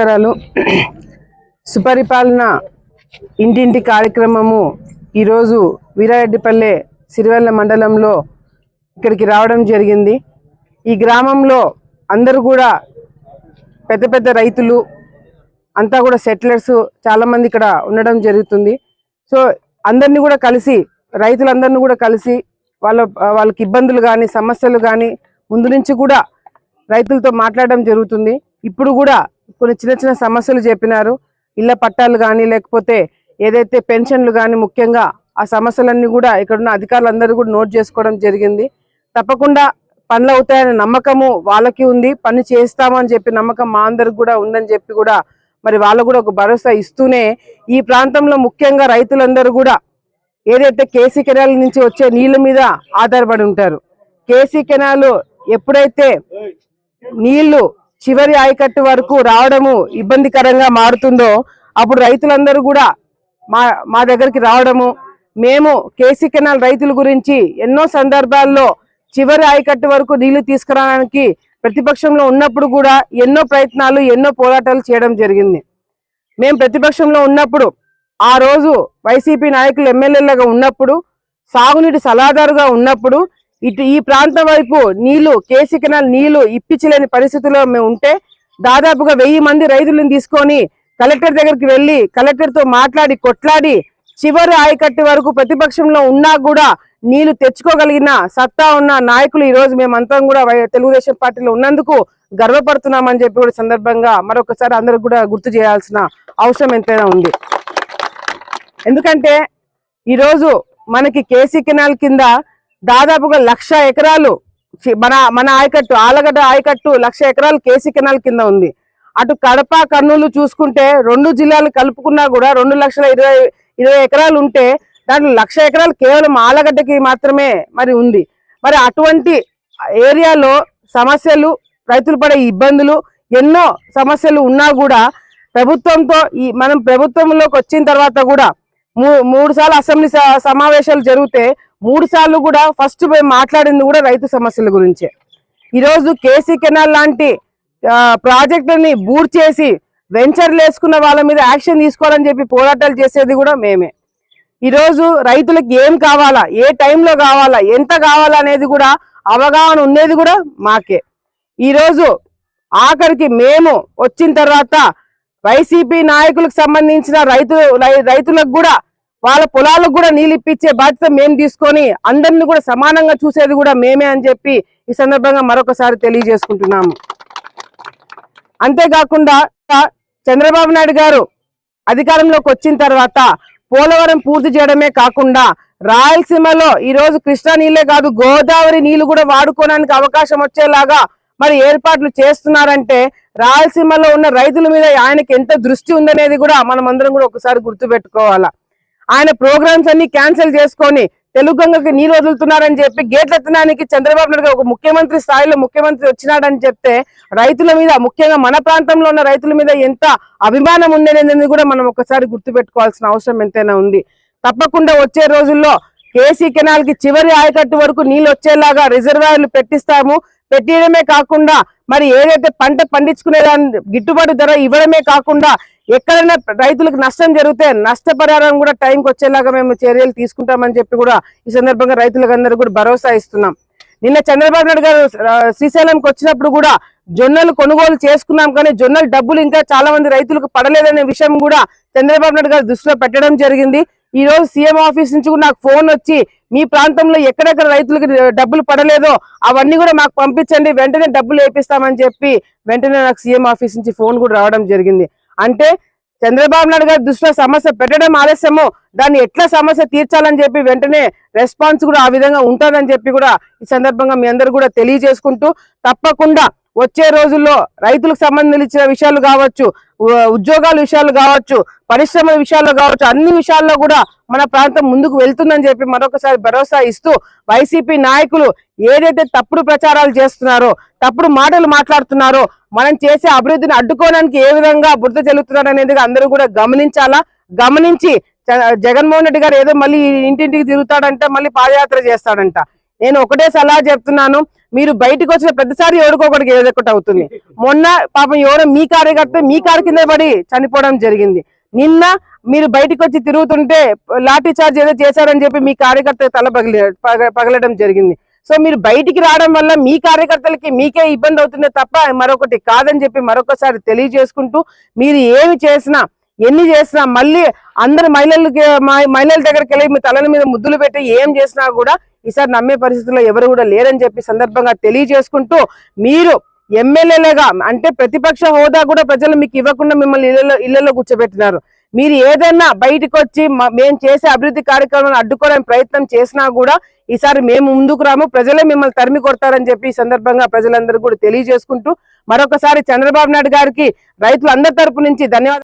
నమస్కారాలు. సుపరిపాలన ఇంటింటి కార్యక్రమము ఈరోజు వీరారెడ్డిపల్లె సిరివెల్ల మండలంలో ఇక్కడికి రావడం జరిగింది. ఈ గ్రామంలో అందరూ కూడా పెద్ద పెద్ద రైతులు అంతా కూడా సెటిలర్స్ చాలామంది ఇక్కడ ఉండడం జరుగుతుంది. సో అందరినీ కూడా కలిసి రైతులందరినీ కూడా కలిసి వాళ్ళ వాళ్ళకి ఇబ్బందులు కానీ సమస్యలు కానీ ముందు నుంచి కూడా రైతులతో మాట్లాడడం జరుగుతుంది. ఇప్పుడు కూడా కొన్ని చిన్న చిన్న సమస్యలు చెప్పినారు. ఇళ్ళ పట్టాలు కానీ లేకపోతే ఏదైతే పెన్షన్లు కానీ ముఖ్యంగా ఆ సమస్యలన్నీ కూడా ఇక్కడ ఉన్న అధికారులందరూ కూడా నోట్ చేసుకోవడం జరిగింది. తప్పకుండా పనులు అవుతాయనే నమ్మకము వాళ్ళకి ఉంది. పని చేస్తామని చెప్పి నమ్మకం మా అందరికి కూడా ఉందని చెప్పి కూడా మరి వాళ్ళు కూడా ఒక భరోసా ఇస్తూనే ఈ ప్రాంతంలో ముఖ్యంగా రైతులందరూ కూడా ఏదైతే కేసీ కెనాల్ నుంచి వచ్చే నీళ్ళ మీద ఆధారపడి ఉంటారు. కేసీ కెనాల్ ఎప్పుడైతే నీళ్ళు చివరి ఆయకట్టు వరకు రావడము ఇబ్బందికరంగా మారుతుందో అప్పుడు రైతులందరూ కూడా మా మా దగ్గరికి రావడము. మేము కేసీ కెనాల్ రైతుల గురించి ఎన్నో సందర్భాల్లో చివరి ఆయకట్టు వరకు నీళ్ళు తీసుకురావడానికి ప్రతిపక్షంలో ఉన్నప్పుడు కూడా ఎన్నో ప్రయత్నాలు ఎన్నో పోరాటాలు చేయడం జరిగింది. మేము ప్రతిపక్షంలో ఉన్నప్పుడు ఆ రోజు వైసీపీ నాయకులు ఎమ్మెల్యేలుగా ఉన్నప్పుడు సాగునీటి సలహాదారుగా ఉన్నప్పుడు ఇటు ఈ ప్రాంతం వైపు నీళ్ళు కేసీ కెనాల్ నీళ్ళు ఇప్పించలేని పరిస్థితిలో మేము ఉంటే దాదాపుగా వెయ్యి మంది రైతులను తీసుకొని కలెక్టర్ దగ్గరికి వెళ్ళి కలెక్టర్తో మాట్లాడి కొట్లాడి చివరి ఆయకట్టు వరకు ప్రతిపక్షంలో ఉన్నా కూడా నీళ్ళు తెచ్చుకోగలిగిన సత్తా ఉన్న నాయకులు ఈ రోజు మేమంతా కూడా తెలుగుదేశం పార్టీలో ఉన్నందుకు గర్వపడుతున్నామని చెప్పి కూడా సందర్భంగా మరొకసారి అందరికి కూడా గుర్తు చేయాల్సిన అవసరం ఎంతైనా ఉంది. ఎందుకంటే ఈరోజు మనకి కేసీ కెనాల్ కింద దాదాపుగా లక్ష ఎకరాలు మన మన ఆయకట్టు ఆలగడ్డ ఆయకట్టు లక్ష ఎకరాలు కేసీ కెనాల్ కింద ఉంది. అటు కడప కర్నూలు చూసుకుంటే రెండు జిల్లాలు కలుపుకున్నా కూడా రెండు లక్షల ఇరవై ఇరవై ఎకరాలు ఉంటే దాంట్లో లక్ష ఎకరాలు కేవలం ఆలగడ్డకి మాత్రమే మరి ఉంది. మరి అటువంటి ఏరియాలో సమస్యలు రైతులు పడే ఇబ్బందులు ఎన్నో సమస్యలు ఉన్నా కూడా ప్రభుత్వంతో ఈ మనం ప్రభుత్వంలోకి వచ్చిన తర్వాత కూడా మూడు సార్లు అసెంబ్లీ స- సమావేశాలు జరిగితే మూడు సార్లు కూడా ఫస్ట్ మేము మాట్లాడింది కూడా రైతు సమస్యల గురించే. ఈరోజు కేసీ కెనాల్ లాంటి ప్రాజెక్టుని ప్రాజెక్టులని బూర్ చేసి వెంచర్లు వేసుకున్న వాళ్ళ మీద యాక్షన్ తీసుకోవాలని చెప్పి పోరాటాలు చేసేది కూడా మేమే. ఈరోజు రైతులకు ఏం కావాలా ఏ టైంలో కావాలా ఎంత కావాలా అనేది కూడా అవగాహన ఉండేది కూడా మాకే. ఈరోజు ఆఖరికి మేము వచ్చిన తర్వాత వైసీపీ నాయకులకు సంబంధించిన రైతు రైతులకు కూడా వాళ్ళ పొలాలకు కూడా నీళ్ళు ఇప్పించే బాధ్యత మేము తీసుకొని అందరిని కూడా సమానంగా చూసేది కూడా మేమే అని చెప్పి ఈ సందర్భంగా మరొకసారి తెలియజేసుకుంటున్నాము. అంతేకాకుండా చంద్రబాబు నాయుడు గారు అధికారంలోకి వచ్చిన తర్వాత పోలవరం పూర్తి చేయడమే కాకుండా రాయలసీమలో ఈ రోజు కృష్ణా నీళ్ళే కాదు గోదావరి నీళ్ళు కూడా వాడుకోవడానికి అవకాశం వచ్చేలాగా మరి ఏర్పాట్లు చేస్తున్నారంటే రాయలసీమలో ఉన్న రైతుల మీద ఆయనకి ఎంత దృష్టి ఉందనేది కూడా మనం అందరం కూడా ఒకసారి గుర్తుపెట్టుకోవాలా. ఆయన ప్రోగ్రామ్స్ అన్ని క్యాన్సిల్ చేసుకొని తెలుగు గంగకి నీరు వదులుతున్నారని చెప్పి గేట్ల ఎత్తడానికి చంద్రబాబు నాయుడు ఒక ముఖ్యమంత్రి స్థాయిలో ముఖ్యమంత్రి వచ్చినాడని చెప్తే రైతుల మీద ముఖ్యంగా మన ప్రాంతంలో ఉన్న రైతుల మీద ఎంత అభిమానం ఉందనేది కూడా మనం ఒకసారి గుర్తుపెట్టుకోవాల్సిన అవసరం ఎంతైనా ఉంది. తప్పకుండా వచ్చే రోజుల్లో కేసీ కెనాల్కి చివరి ఆయకట్టు వరకు నీళ్ళు వచ్చేలాగా రిజర్వాయర్లు పెట్టిస్తాము. పెట్టడమే కాకుండా మరి ఏదైతే పంట పండించుకునే దాని గిట్టుబాటు ధర ఇవ్వడమే కాకుండా ఎక్కడైనా రైతులకు నష్టం జరిగితే నష్టపరిహారం కూడా టైంకి వచ్చేలాగా మేము చర్యలు తీసుకుంటామని చెప్పి కూడా ఈ సందర్భంగా రైతులకు కూడా భరోసా ఇస్తున్నాం. నిన్న చంద్రబాబు నాయుడు గారు శ్రీశైలంకి వచ్చినప్పుడు కూడా జొన్నలు కొనుగోలు చేసుకున్నాం కానీ జొన్నలు డబ్బులు ఇంకా చాలా మంది రైతులకు పడలేదనే విషయం కూడా చంద్రబాబు నాయుడు గారు దృష్టిలో పెట్టడం జరిగింది. ఈ రోజు సీఎం ఆఫీస్ నుంచి కూడా నాకు ఫోన్ వచ్చి మీ ప్రాంతంలో ఎక్కడెక్కడ రైతులకు డబ్బులు పడలేదో అవన్నీ కూడా మాకు పంపించండి వెంటనే డబ్బులు వేపిస్తామని చెప్పి వెంటనే నాకు సీఎం ఆఫీస్ నుంచి ఫోన్ కూడా రావడం జరిగింది. అంటే చంద్రబాబు నాయుడు గారి దృష్టిలో సమస్య పెట్టడం ఆలస్యము దాన్ని ఎట్లా సమస్య తీర్చాలని చెప్పి వెంటనే రెస్పాన్స్ కూడా ఆ విధంగా ఉంటుందని చెప్పి కూడా ఈ సందర్భంగా మీ అందరు కూడా తెలియజేసుకుంటూ తప్పకుండా వచ్చే రోజుల్లో రైతులకు సంబంధించిన విషయాలు కావచ్చు ఉద్యోగాల విషయాలు కావచ్చు పరిశ్రమల విషయాల్లో కావచ్చు అన్ని విషయాల్లో కూడా మన ప్రాంతం ముందుకు వెళ్తుందని చెప్పి మరొకసారి భరోసా ఇస్తూ వైసీపీ నాయకులు ఏదైతే తప్పుడు ప్రచారాలు చేస్తున్నారో తప్పుడు మాటలు మాట్లాడుతున్నారో మనం చేసే అభివృద్ధిని అడ్డుకోవడానికి ఏ విధంగా బురద చెల్లుతున్నారు అనేది అందరూ కూడా గమనించాలా? గమనించి జగన్మోహన్ రెడ్డి గారు ఏదో మళ్ళీ ఇంటింటికి తిరుగుతాడంటే మళ్ళీ పాదయాత్ర చేస్తాడంట. నేను ఒకటే సలహా చెప్తున్నాను మీరు బయటకు వచ్చిన ప్రతిసారి ఎవరికొకరికి ఏదో ఒకటి అవుతుంది. మొన్న పాపం ఎవరో మీ కార్యకర్త మీ కారు కింద పడి చనిపోవడం జరిగింది. నిన్న మీరు బయటకు వచ్చి తిరుగుతుంటే లాఠీ చార్జ్ ఏదో చేశారని చెప్పి మీ కార్యకర్త తల పగిలి పగ- పగలడం జరిగింది. సో మీరు బయటికి రావడం వల్ల మీ కార్యకర్తలకి మీకే ఇబ్బంది అవుతుందే తప్ప మరొకటి కాదని చెప్పి మరొకసారి తెలియజేసుకుంటూ మీరు ఏమి చేసినా ఎన్ని చేసినా మళ్ళీ అందరు మహిళలకి మా- మహిళల దగ్గరికి వెళ్ళి మీ తలల మీద ముద్దులు పెట్టి ఏం చేసినా కూడా ఈసారి నమ్మే పరిస్థితుల్లో ఎవరు కూడా లేరని చెప్పి సందర్భంగా తెలియజేసుకుంటూ మీరు ఎమ్మెల్యేలుగా అంటే ప్రతిపక్ష హోదా కూడా ప్రజలు మీకు ఇవ్వకుండా మిమ్మల్ని ఇళ్ళలో ఇళ్ళలో కూర్చోబెట్టినారు. మీరు ఏదైనా బయటకు వచ్చి మేము చేసే అభివృద్ధి కార్యక్రమాలను అడ్డుకోవడానికి ప్రయత్నం చేసినా కూడా ఈసారి మేము ముందుకు రాము ప్రజలే మిమ్మల్ని తరిమి కొడతారని చెప్పి ఈ సందర్భంగా ప్రజలందరూ కూడా తెలియజేసుకుంటూ మరొకసారి చంద్రబాబు నాయుడు గారికి రైతులందరి తరపు నుంచి ధన్యవాదాలు.